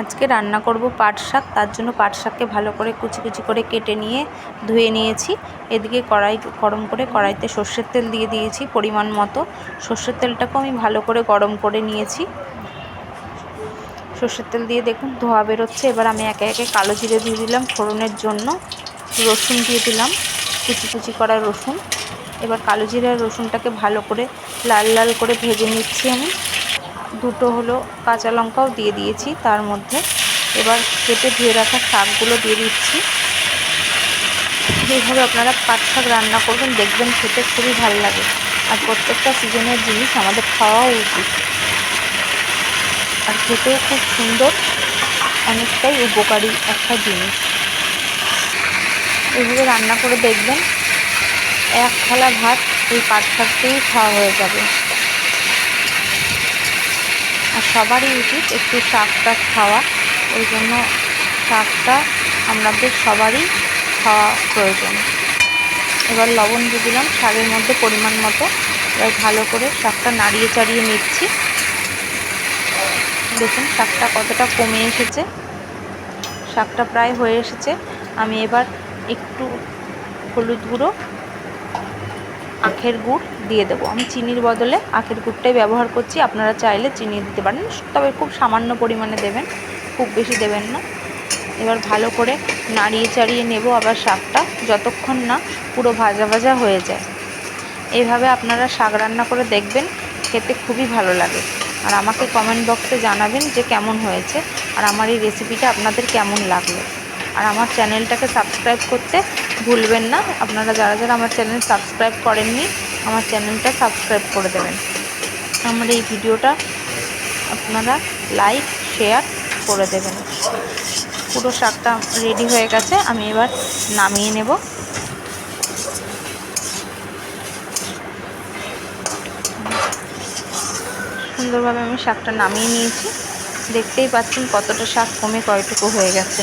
আজকে রান্না করব পাট শাক, তার জন্য পাট শাককে ভালো করে কুচি কুচি করে কেটে নিয়ে ধুয়ে নিয়েছি। এদিকে কড়াই, গরম করে কড়াইতে সর্ষের তেল দিয়ে দিয়েছি পরিমাণ মতো। সর্ষের তেলটাকেও আমি ভালো করে গরম করে নিয়েছি। সর্ষের তেল দিয়ে দেখুন ধোয়া বেরোচ্ছে। এবার আমি একে একে কালো জিরে দিয়ে দিলাম ফোড়নের জন্য। রসুন দিয়ে দিলাম, কুচি কুচি করা রসুন। এবার কালো জিরে রসুনটাকে ভালো করে লাল লাল করে ভেজে নিচ্ছি আমি। দুটো হলো কাঁচা লঙ্কাও দিয়ে দিয়েছি তার মধ্যে। এবার কেটে ধুয়ে রাখা শাকগুলো দিয়ে দিচ্ছি। এইভাবে আপনারা পাট শাক রান্না করবেন, দেখবেন খেতে খুবই ভালো লাগে। আর প্রত্যেকটা সিজনের জিনিস আমাদের খাওয়াও উচিত। আর খেতেও খুব সুন্দর, অনেকটাই উপকারী একটা জিনিস। এইভাবে রান্না করে দেখবেন, এক থালা ভাত এই পাট শাকতেই খাওয়া হয়ে যাবে। সবারই উচিত একটু শাক টাক খাওয়া। ওই জন্য শাকটা আমাদের সবারই খাওয়া প্রয়োজন। এবার লবণ দিয়ে দিলাম শাকের মধ্যে পরিমাণ মতো। এবার ভালো করে শাকটা নাড়িয়ে চাড়িয়ে নিচ্ছি। দেখুন, শাকটা কতটা কমে এসেছে। শাকটা প্রায় হয়ে এসেছে। আমি এবার একটু হলুদ গুঁড়ো আখের গুড় দিয়ে দেবো। আমি চিনির বদলে আখের গুড়টাই ব্যবহার করছি। আপনারা চাইলে চিনি দিতে পারেন, তবে খুব সামান্য পরিমাণে দেবেন, খুব বেশি দেবেন না। এবার ভালো করে নাড়িয়ে চাড়িয়ে নেব আবার শাকটা, যতক্ষণ না পুরো ভাজা ভাজা হয়ে যায়। এইভাবে আপনারা শাক রান্না করে দেখবেন, খেতে খুবই ভালো লাগে। আর আমাকে কমেন্ট বক্সে জানাবেন যে কেমন হয়েছে, আর আমার এই রেসিপিটা আপনাদের কেমন লাগল। আর আমার চ্যানেলটাকে সাবস্ক্রাইব করতে ভুলবেন না। আপনারা যারা যারা আমার চ্যানেল সাবস্ক্রাইব করেননি, আমার চ্যানেলটা সাবস্ক্রাইব করে দেবেন। আমার এই ভিডিওটা আপনারা লাইক শেয়ার করে দেবেন। পুরো শাকটা রেডি হয়ে গেছে, আমি এবার নামিয়ে নেব। সুন্দরভাবে আমি শাকটা নামিয়ে নিয়েছি। দেখতেই পাচ্ছেন কতটা শাক কমে কয়টুকু হয়ে গেছে।